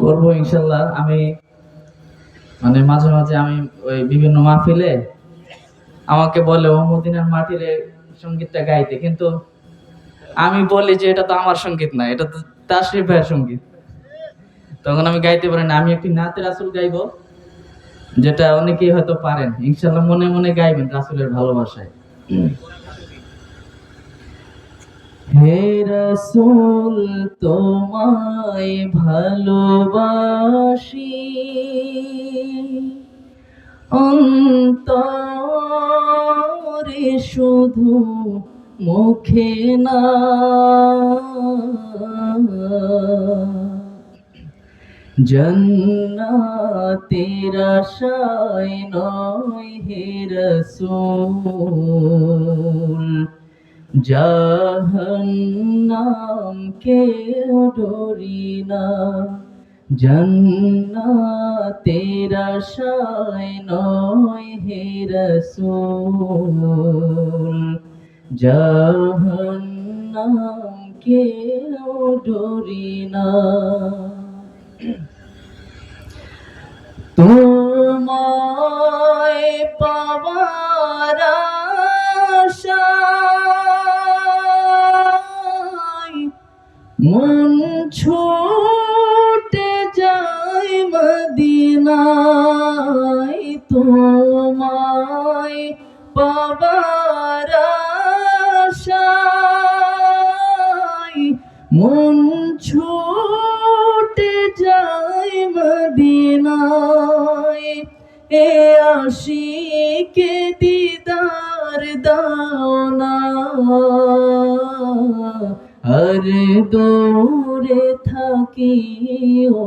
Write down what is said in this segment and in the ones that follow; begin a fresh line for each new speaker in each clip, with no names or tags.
করব ইনশাল্লাহ। আমি মানে মাঝে মাঝে আমি ওই বিভিন্ন মাহফিলে আমাকে বলে, ও মাটির সঙ্গীতটা গাইতে। কিন্তু আমি বলি যে, এটা তো আমার সংগীত না, এটা তো তাশরিফ ভাইয়ের সংগীত। তখন আমি গাইতে পারি না। আমি একটি নাতের রাসুল গাইবো, যেটা অনেকেই হয়তো পারেন। ইনশাল্লাহ মনে মনে গাইবেন রাসুলের ভালোবাসায়। হে রসুল তোমায় ভালোবাসি। অন্তরে শুধু মুখে না। জন্নাতের আশায় নয় হে রসুল। জাহান্নাম কেউ ডরি না? জন্নাতের আশায় নয় হে রসুল। জাহান্নাম কেউ ডরি না? তোমায় পাওয়ার মন ছুটে যায় মদিনায়, তোমায় পাওয়ার আশায়। মন ছুটে যায় মদিনায়, এ আশিকে দিদার দাও আর দূরে থাকিও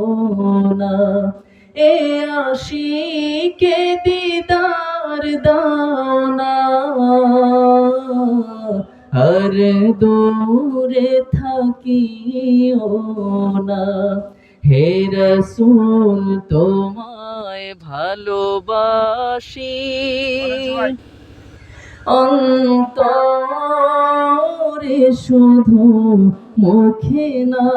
না। এ আশিকে দিদার দাও না আর দূরে থাকিও না। হে রসুল তোমায় ভালোবাসি। অন্তরে শুধু মুখে না।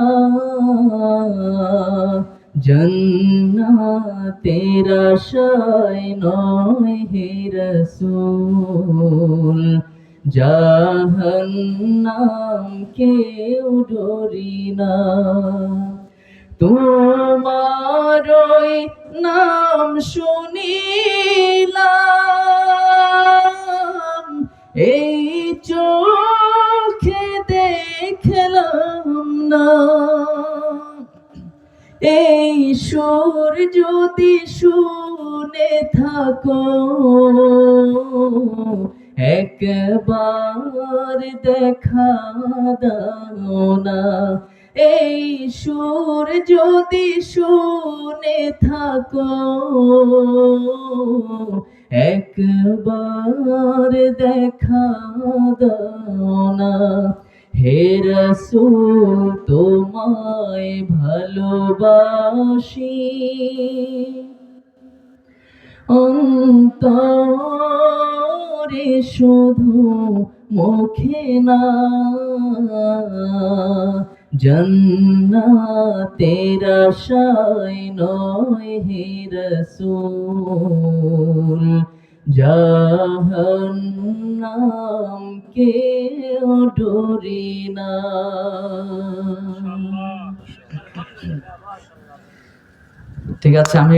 জন্নাতের আশায় নয় হে রসুল, জাহান্নাম কেউ ডরি না। তোমার নাম শুনিলাম এই সুর যদি শুনে থাকো, একবার দেখা দাও না। এই সুর যদি শুনে থাকো, একবার দেখা দাও না। হে তোমায় ভালোবাসি। অন্তরে শুধু মুখে না জন্নাতের আশায় নয় হে রসুল জাহান্নাম কেউ ডরি না ঠিক আছে আমি